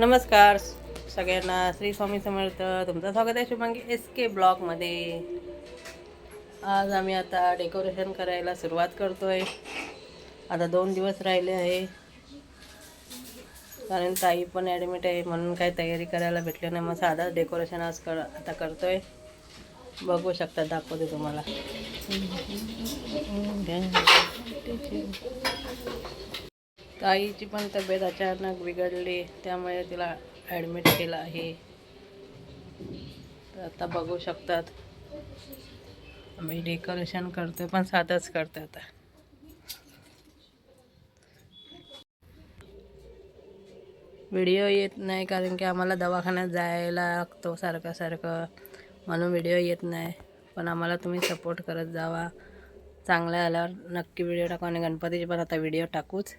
नमस्कार सगळ्यांना श्री स्वामी समर्थ. तुमचं स्वागत आहे शुभांगी एस के ब्लॉगमध्ये आज आम्ही आता डेकोरेशन करायला सुरुवात करतोय. आता दोन दिवस राहिले आहे. कारण ताई पण ॲडमिट आहे म्हणून काही तयारी करायला भेटली नाही. मग साधा डेकोरेशन आज कर आता करतोय. बघू शकता दाखवते तुम्हाला. ताईची पण तब्येत अचानक बिघडली त्यामुळे तिला ॲडमिट केलं आहे. तर आता बघू शकतात. आम्ही डेकोरेशन करतोय पण साधंच करतोय आता. व्हिडिओ येत नाही कारण की आम्हाला दवाखान्यात जायला लागतो सारखं सारखं म्हणून व्हिडिओ येत नाही. पण आम्हाला तुम्ही सपोर्ट करत जावा. चांगल्या आल्यावर नक्की व्हिडिओ टाकू आणि गणपतीचे पण आता व्हिडिओ टाकूच.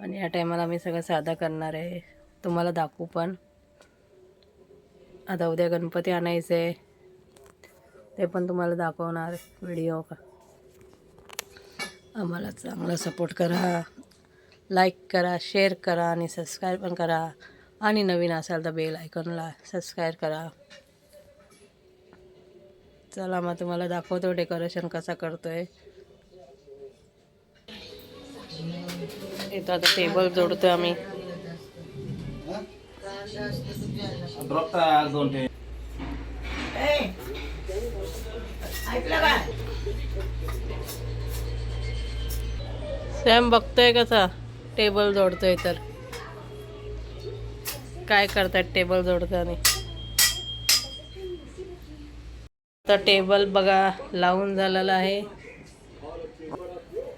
आणि या टायमाला आम्ही सगळं साधा करणार आहे. तुम्हाला दाखवू पण. आता उद्या गणपती आणायचे आहे ते पण तुम्हाला दाखवणार. व्हिडिओ का. आम्हाला चांगला सपोर्ट करा. लाईक करा शेअर करा आणि सबस्क्राईब पण करा. आणि नवीन असाल तर बेल आयकॉनला सबस्क्राईब करा. चला मग तुम्हाला दाखवतो डेकोरेशन कसा आहे इथं आता टेबल जोडतोय आम्ही. सॅम बघतोय कसा? टेबल जोडतोय तर. काय करतात टेबल जोडताना? तर टेबल बघा लावून झालेला आहे.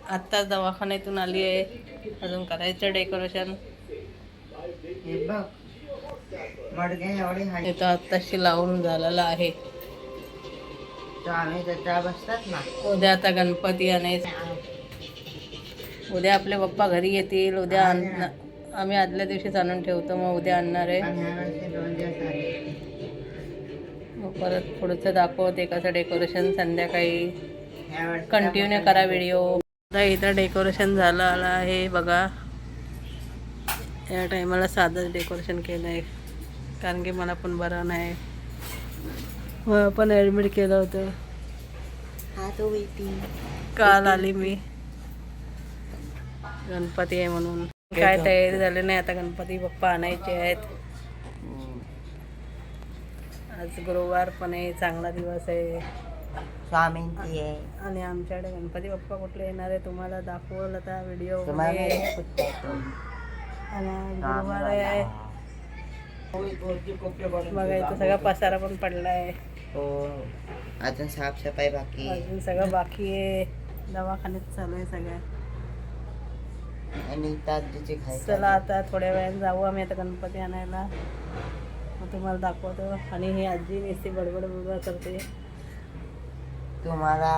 आत्ताच दवाखान्यातून आली आहे. अजून करायचं डेकोरेशन. हे बघ मडगे एवढे हाय. इथं आत्ताशी लावून झालेलं आहे. तर आम्ही त्याच्या बसतात ना. उद्या आता गणपती आणायचं. उद्या आपले पप्पा घरी येतील उद्या आम्ही आदल्या दिवशीच आणून ठेवतो मग उद्या आणणार आहे. मग परत पुढचं दाखवते कसं डेकोरेशन संध्याकाळी. कंटिन्यू करा व्हिडिओ आता इथं डेकोरेशन झालं आलं आहे बघा. या टायमाला साधंच डेकोरेशन केलं आहे कारण की मला पण बरं नाही. मला पण ॲडमिट केलं होतं. हा काल आली मी. गणपती आहे म्हणून. काय तयारी झाली नाही आता गणपती बाप्पा आणायचे आहेत. आज गुरुवार पण आहे चांगला दिवस आहे. स्वामींची आहे. आणि आमच्याकडे गणपती बाप्पा कुठले येणार आहे तुम्हाला दाखवलं आता व्हिडिओ तुम्हाला आणि कुठे येतो? गुरुवार आहे. बघा इथं सगळा पसारा पण पडला आहे हो. अजून साफसफाई बाकी आहे. अजून सगळं बाकी आहे. दवाखान्यात चालू आहे सगळं. आणि ताजीची खायची चला आता थोड्या वेळाने जाऊ आम्ही आता गणपती आणायला. मग तुम्हाला दाखवतो. आणि ही आजी नुसती बडबड बडबड करते. तुम्हाला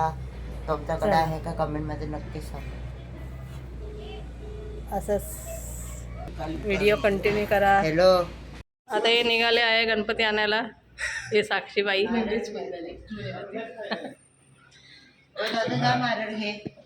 तुमच्याकडे. आहे का कमेंटमध्ये नक्की सांग. असंच. व्हिडिओ कंटिन्यू करा. हॅलो आता हे निघाले आहे गणपती आणायला. हे साक्षीबाई.